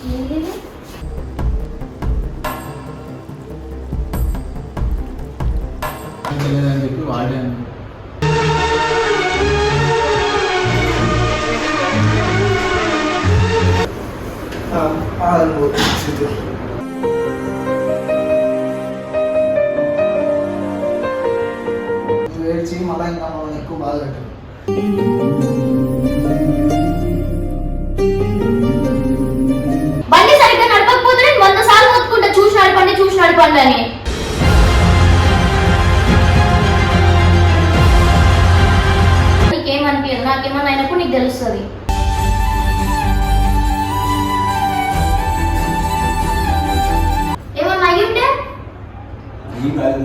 ఏంటిది? తెలియదని చెప్పి వాడాను ఏడ్చి మళ్ళీ ఇంకా మనం ఎక్కువ బాధ నడపండి అని నీకేమనిపించదు నాకేమన్నా అయినప్పుడు నీకు తెలుస్తుంది. ఏమన్నా అయ్యుంటే?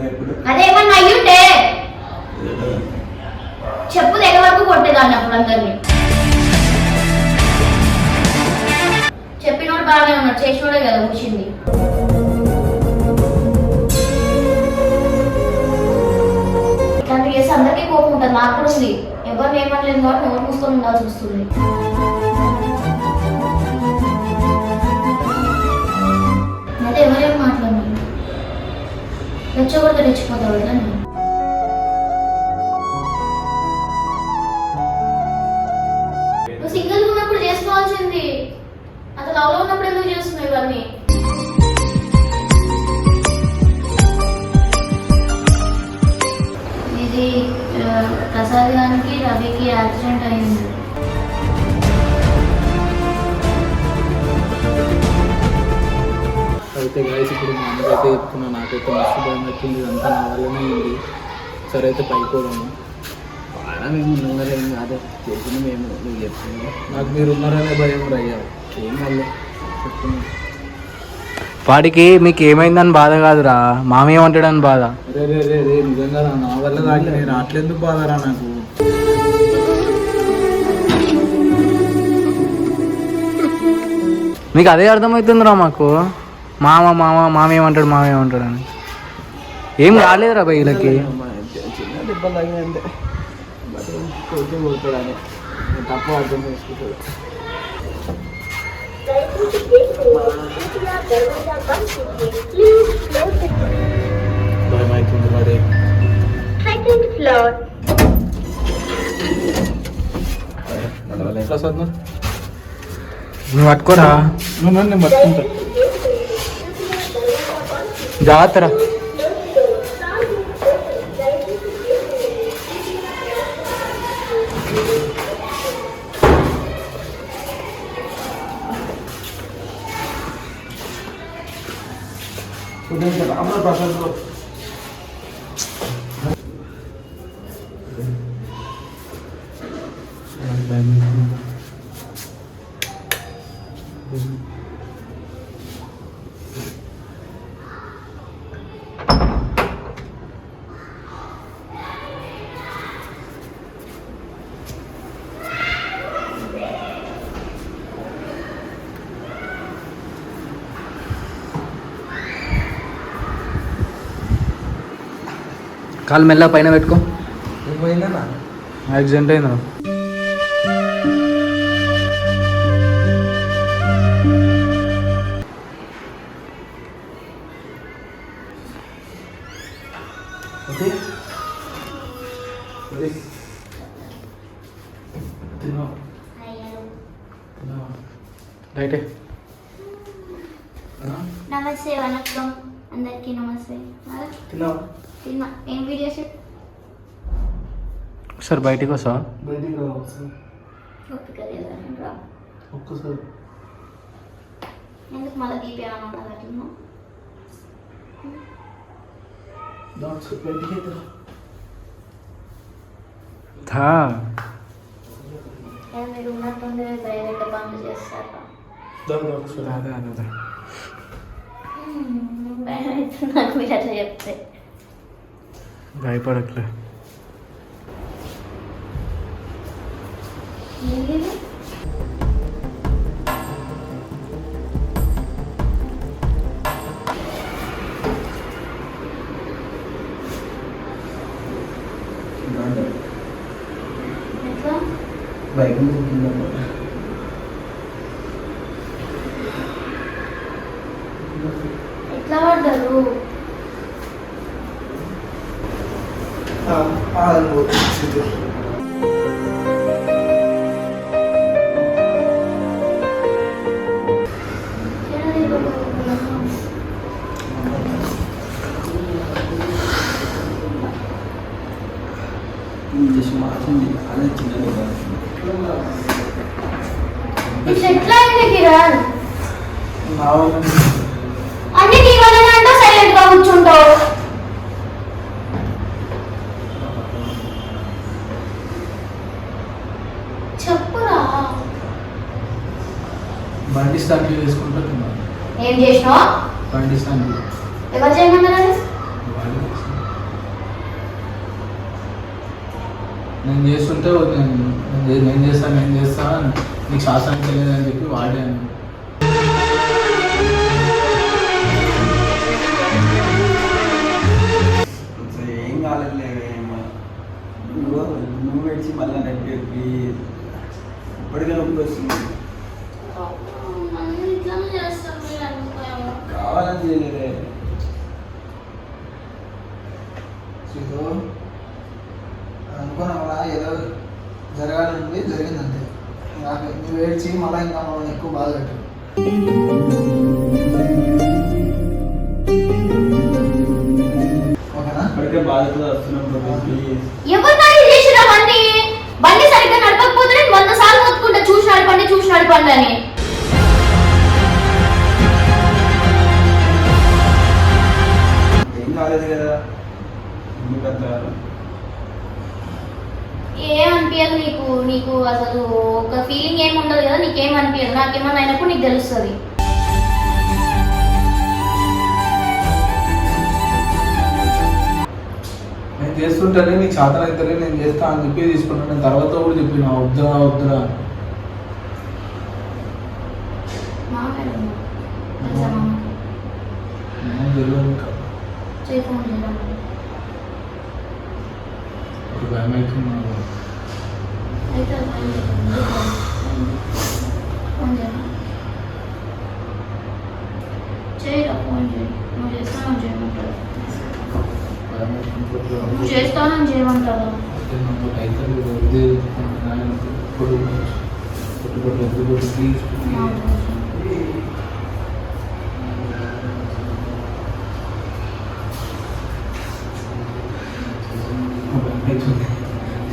ఎప్పుడు? అదేమన్నా అయ్యుంటే? చెప్పు దగ్గర వరకు కొట్టేదాన్ని అప్పుడు అందరినీ. చెప్పినోడు బాగానే ఉన్నాడు చేసినోడే కదా కూర్చుంది. ఇట్లాంటివి చేసి అందరికీ కోపం ఉంటుంది. నాకు కూడా ఉంది. ఎవరిని ఏమనలేదు కాబట్టి నోరు మూసుకొని ఉండాల్సి వస్తుంది. అయితే ఎవరేం మాట్లాడలేదు రెచ్చగొడితే రెచ్చిపోతావు కదా నేను అయితే గాయస్ ఇప్పుడు మా అమ్మకైతే చెప్తున్నా నాకైతే మస్తు భయం పెట్టింది ఇదంతా నా వల్లనే ఉంది. సరే అయితే పైకి పోదాము. బాగా మేము ఉన్నాం ఏం కాదు. చేసింది మేము నువ్వు చెప్తుంది నాకు మీరు ఉన్నారనే భయం అయ్యా. ఏం వాళ్ళు చెప్తున్నా. వాడికి మీకు ఏమైందని బాధ కాదురా. మామేమంటాడని బాధ. రే రే రే రే నిజంగా రా, నా వల్ల దాటి నేను అట్లెందుకు బాధరా నాకు. మీకు అదే అర్థమవుతుందిరా మాకు. మామ మామ మామేమంటాడు మామేమంటాడు అని. ఏం కాలేదురా భయ్ వీళ్ళకి నువ్వు పట్టుకోరా? నువ్వు నన్ను పట్టుకుంటా. जा तेरा। उधर से अपना प्रोसेस కాలు మెల్ల పైన పెట్టుకో ఏమైందన్నా యాక్సిడెంట్ అయిందా ఓకే తిన్నావా తిన్నావా రైటే నమస్తే వనక్కం అందరికీ నమస్తే. తిన్నా. ఏం వీడియోస్ ఒకసారి బయటికి వస్తావా? బయటికి రావచ్చు ఓపిక లేదా? రా. ఒక్కసారి. ఎందుకు మళ్ళీ ఉన్నది అట్లా బయటికి రా. థా ఏ మీరు ఉన్నట్టుండే డైరెక్ట్ బంద్ చేస్తారా? దా, దా, అదే అదే మ్మ్, భయం అవుతుంది నాకు మీరు అట్లా చెప్తే భయపడట్లే ఏంటిది? ఎట్లా బైక్ మీద చేసి మార్చింది అదే చిన్నది నీ వల్ల సైలెంట్గా కూర్చుంటావు చెప్పురా బండి స్టార్ట్ చేసుకుంటా ఏం చేసినావు బండి స్టార్ట్ ఎవరు చేయమన్నారని నేను చేస్తుంటే నేను. నేను చేస్తాను నేను చేస్తాను నీకు శాసనం తెలియదని చెప్పి వాడాను. ఏం కాలేదులే నువ్వు నువ్వు పెట్టి మళ్ళీ ప్లీజ్ ఇప్పటికే నొప్పి వస్తుంది. కావాలని చేయలేదే. జరగాలని జరిగింది అంతే నాకు నువ్వు ఏడ్చి మళ్ళీ ఇంకా మనం ఎక్కువ బాధ పెట్టు ఓకేనా? బాధతో వస్తున్నాం తెలుస్తుంది. నేను చేస్తుంటేనే నీకు శాతం అయితే నేను చేస్తా అని చెప్పి తీసుకుంటాను తర్వాత కూడా చెప్పిన వద్దురా వద్దురా తెలుసా మామకి? నేను తెలియదు ఇంకా చేయి ఫోన్ చేయరా ఇప్పుడు భయం అవుతుంది నాకు. అయితే అది ఫోన్ చేయరా. ఫోన్ చేయరా చేయరా ఫోన్ చేయి నువ్వు చేస్తానని చేయమంటారు భయం అవుతుంది. ఇప్పుడు నువ్వు చేస్తానని చేయమంటారు అయితే నాకు అయితే వద్దు అనుకుంటున్నాను. ఇప్పుడు కొట్టు కొట్టు వద్దు కొట్టు ప్లీజ్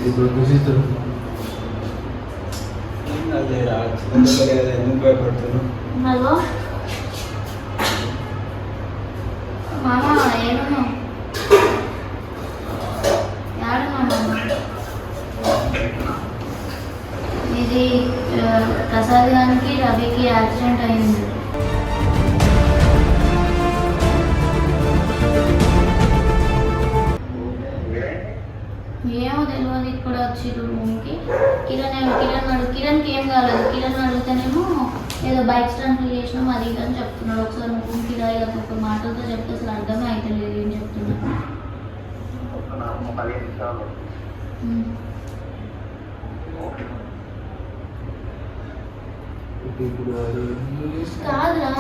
ఇప్పుడు చూసిస్తారు ఏం కాలేదురా చిన్న కదా ఎందుకు భయపడుతున్నావు హలో మామ ఏడున్నావు ఏడున్నావు మామ ఇది ఆ, ప్రసాద్ గారికి రవికి యాక్సిడెంట్ అయింది. ఏమో తెలియదు ఇప్పుడు వచ్చిర్రు రూమ్కి. కిరణ్ ఏమో కిరణ్ అడుగు కిరణ్కి ఏం కాలేదు. కిరణ్ అడిగితేనేమో ఏదో బైక్ స్టాండ్ చేసినాం అది ఇది అని చెప్తున్నాడు. ఒకసారి ముగ్గురికి రాయి ఒక మాటలతో చెప్తే అసలు అర్థమే అవుతలేదు ఏం చెప్తున్నాడు ఉమ్. కాదురా.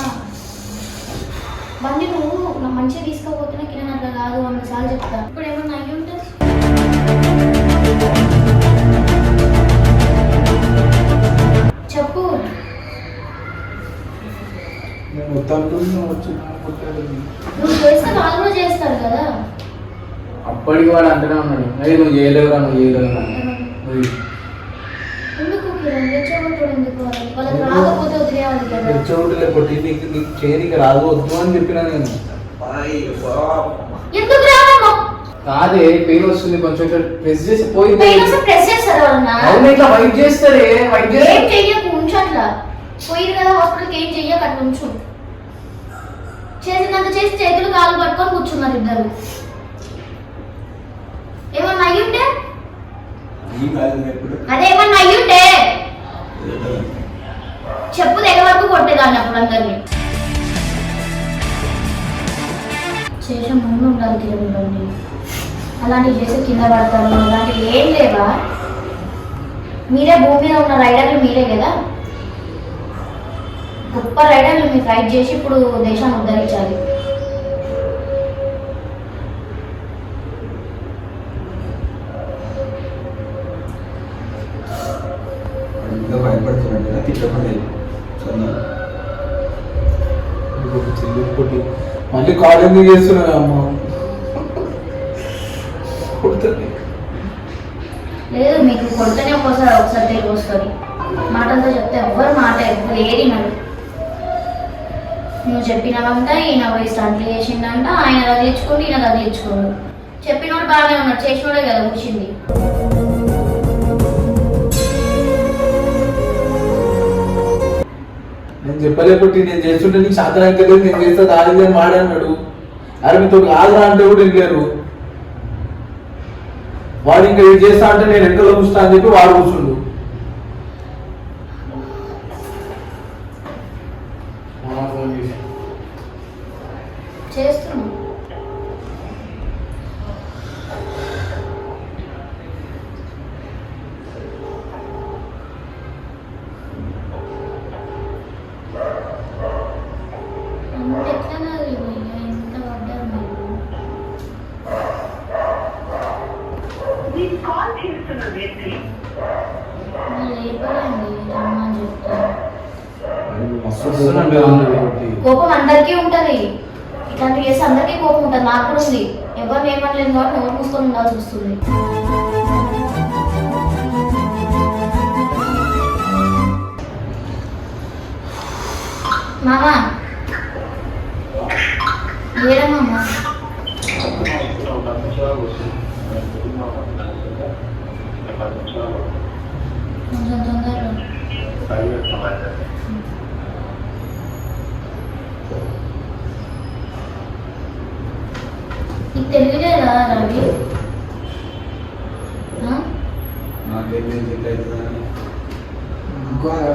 బండి నువ్వు నా మంచిగా తీసుకోపోతేనే కిరణ్ అట్లా కాదు వంద సార్లు చెప్తా. ఇప్పుడు ఏమన్నా అయ్యి ఉంటే? చెప్పు. నువ్వు చేస్తే వాళ్ళు కూడా చేస్తారు కదా. అప్పటికి వాడు అంటూనే ఉన్నాడు. అయ్యి నువ్వు చేయలేవురా నువ్వు చేయలేవురా నువ్వు ఎందుకు కిరణ్ రెచ్చగొట్టడం ఎందుకు తెచ్చవుడులే కొట్టి నీకు నీకు అని చెప్పిన నేను. కాదే పెయిన్ వస్తుంది కొంచెం ఇట్లా ప్రెస్ చేసి పోయింది అవును ఇట్లా వైట్ చేస్తారే వైట్ ఏం చేస్తే చెయ్యకు ఉంచు అట్లా పోయిరు కదా హాస్పిటల్కి ఏం చెయ్యక అట్లా ఉంచు చేసినంత చేసి చేతులు కాళ్ళు పట్టుకొని కూర్చున్నారు ఇద్దరు. ఏమన్నా అయ్యుంటే? అదేమన్నా అయ్యుంటే? చెప్పు దగ్గర వరకు కొట్టేదాన్ని అప్పుడు అందరినీ. చేసే ముందు ఉండాలి కిరణ్ అలాంటివి చేసి కింద పడతారు అలాంటివి ఏం లేవా? మీరే భూమి మీద ఉన్న రైడర్లు మీరే కదా? గొప్ప రైడర్లు మీరు రైడ్ చేసి ఇప్పుడు దేశాన్ని ఉద్ధరించాలి ఇంకా భయపడుతున్నాడు కదా తిట్టకూడదు సన్నా ఇంకొక మళ్ళీ కాల్ ఎందుకు చేస్తున్నావు అమ్మ? కొడుతుంది లేదు మీకు కొడుతూనే ఒకసారి ఒకసారి తెలివి వస్తుంది. మాటలతో చెప్తే ఎవ్వరు మాట ఎవ్వరు నన్ను నువ్వు చెప్పినవంట ఈయన పోయి స్టంట్లు చేసిందంట ఆయన తగిలించుకోండి ఈయన తగిలించుకోండు. చెప్పినోడు బాగానే ఉన్నాడు చేసినోడే కదా కూర్చుంది. నేను చెప్పలేకపోతే నేను చేస్తుంటే నీకు శాతం అయితే నేను చేస్తే దాడి అని వాడే అరే మీతో కాదురా అంటే కూడా వెళ్ళారు వాడు ఇంకా ఇది చేస్తా అంటే నేను ఎక్కడ కూర్చున్నా అని చెప్పి వాడు కూర్చుండు నాకు కూడా ఉంది ఎవరు ఏమనలేదు కాబట్టి ఎవరు మూసుకొని ఉండాల్సి వస్తుంది. మామా. ఏరా మామా కొంచెం తొందరగా నీకు తెలియలేదా రవి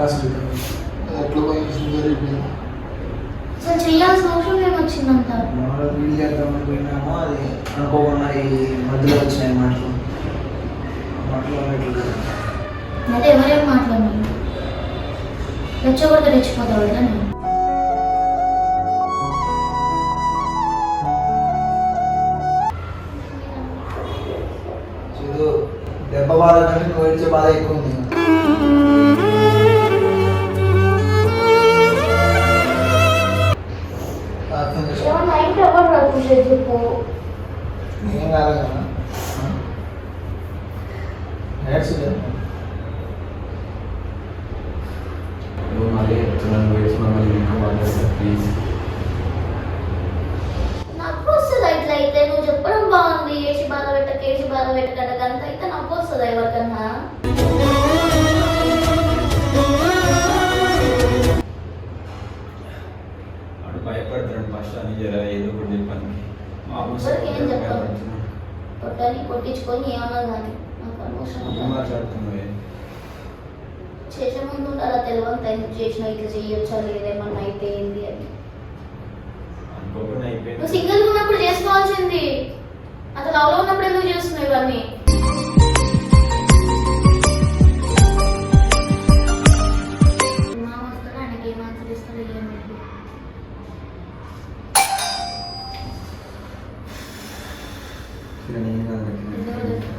అసలు ఎట్లా పోయి జరిగిపోయింది అసలు చేయాల్సిన అవసరం ఏమొచ్చిందంట? మనం వీడియో చేద్దామని పోయినామో అది అనుకోకుండా ఈ మధ్యలో వచ్చినాయి మాటలు. ఎవరేం రెచ్చగొడితే రెచ్చిపోతావు కదా. ఏడ్చే బాధ ఎక్కువ ఉంది. నాకు ఏం కాదు కదా. నువ్వు మళ్ళీ చెప్తున్నాను ప్లీజ్ నవ్వు వస్తుంది ఇట్లా అయితే నువ్వు చెప్పడం బాగుంది ఏసి బాధ పెట్ట కేసి బాధ పెట్టక అంత అయితే నవ్వు వస్తుంది ఎవరికన్నా వాడు భయపడతాడు ఫస్ట్ అని జర ఏదో ఒకటి చెప్పాను ఎవరికి ఏం చెప్తావు? కొట్టని కొట్టించుకొని ఏమన్నా కానీ నాకు అనవసరం. ఏం మాట్లాడుతున్నావే చేసే ముందు ఉండాలి ఎందుకు చేసినా ఇట్లా చేయొచ్చా లేదేమన్నా అయితే ఏంది అని. నువ్వు సింగిల్ ఉన్నప్పుడు చేసుకోవాల్సింది. అసలు లవ్లో ఉన్నప్పుడు ఎందుకు చేస్తున్నావు ఇవన్నీ? నేను ఏం కాదు ఎవరు? ఏంటంటే